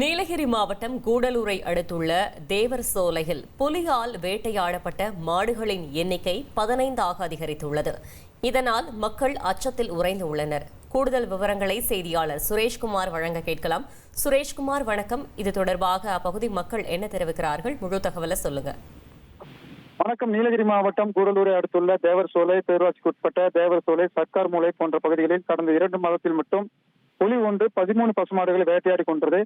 நீலகிரி மாவட்டம் கூடலூரை அடுத்துள்ள தேவர் சோலையில் புலியால் வேட்டையாடப்பட்ட மாடுகளின் எண்ணிக்கை பதினைந்தாக அதிகரித்துள்ளது. இதனால் மக்கள் அச்சத்தில் உறைந்து உள்ளனர். கூடுதல் விவரங்களை செய்தியாளர் சுரேஷ்குமார் வழங்க கேட்கலாம். சுரேஷ்குமார் வணக்கம். இது தொடர்பாக அப்பகுதி மக்கள் என்ன தெரிவிக்கிறார்கள்? முழு தகவலை சொல்லுங்க. வணக்கம். நீலகிரி மாவட்டம் கூடலூரை அடுத்துள்ள தேவர் சோலை பேரூராட்சிக்கு உட்பட்ட தேவர் சோலை சர்க்கார் மூலை போன்ற பகுதிகளில் கடந்த இரண்டு மாதத்தில் மட்டும் புலி ஒன்று பதிமூணு பசுமாடுகளை வேட்டையாடி கொண்டது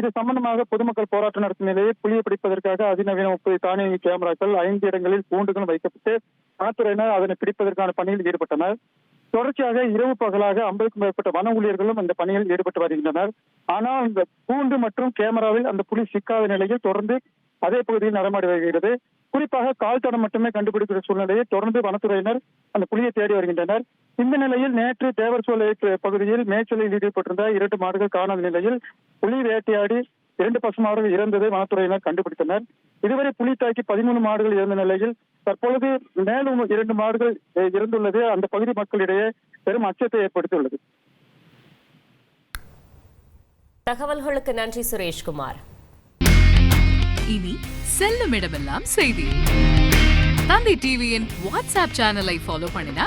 இது சம்பந்தமாக பொதுமக்கள் போராட்டம் நடத்தும் நிலையில் புலியை பிடிப்பதற்காக அதிநவீன முப்பது தானியங்கி கேமராக்கள் ஐந்து இடங்களில் கூண்டுகளும் வைக்கப்பட்டு வனத்துறையினர் அதனை பிடிப்பதற்கான பணியில் ஈடுபட்டனர். தொடர்ச்சியாக இரவு பகலாக ஐம்பதுக்கும் மேற்பட்ட வன ஊழியர்களும் இந்த பணியில் ஈடுபட்டு வருகின்றனர். ஆனால் இந்த கூண்டு மற்றும் கேமராவில் அந்த புலி சிக்காத நிலையில் தொடர்ந்து அதே பகுதியில் நடமாடி வருகிறது. குறிப்பாக கால் தடம் மட்டுமே கண்டுபிடிக்கிற சூழ்நிலையை தொடர்ந்து வனத்துறையினர் அந்த புலியை தேடி வருகின்றனர். இந்த நிலையில் நேற்று தேவர் சோலை பகுதியில் மேய்ச்சலில் ஈடுபட்டிருந்த இரண்டு மாடுகள் காணாத நிலையில் புலி வேட்டையாடி இரண்டு பசு மாடுகள் இறந்ததை வனத்துறையினர் கண்டுபிடித்தனர். இதுவரை புலி தாக்கி பதிமூணு மாடுகள் இறந்த நிலையில் தற்பொழுது மேலும் இரண்டு மாடுகள் இறந்துள்ளது. அந்த பகுதி மக்களிடையே பெரும் அச்சத்தை ஏற்படுத்தியுள்ளது. தகவல்களுக்கு நன்றி சுரேஷ்குமார். இனி செல்லும் இடமெல்லாம் செய்தி. தந்தை டிவியின் வாட்ஸ்அப் சேனலை ஃபாலோ பண்ணினா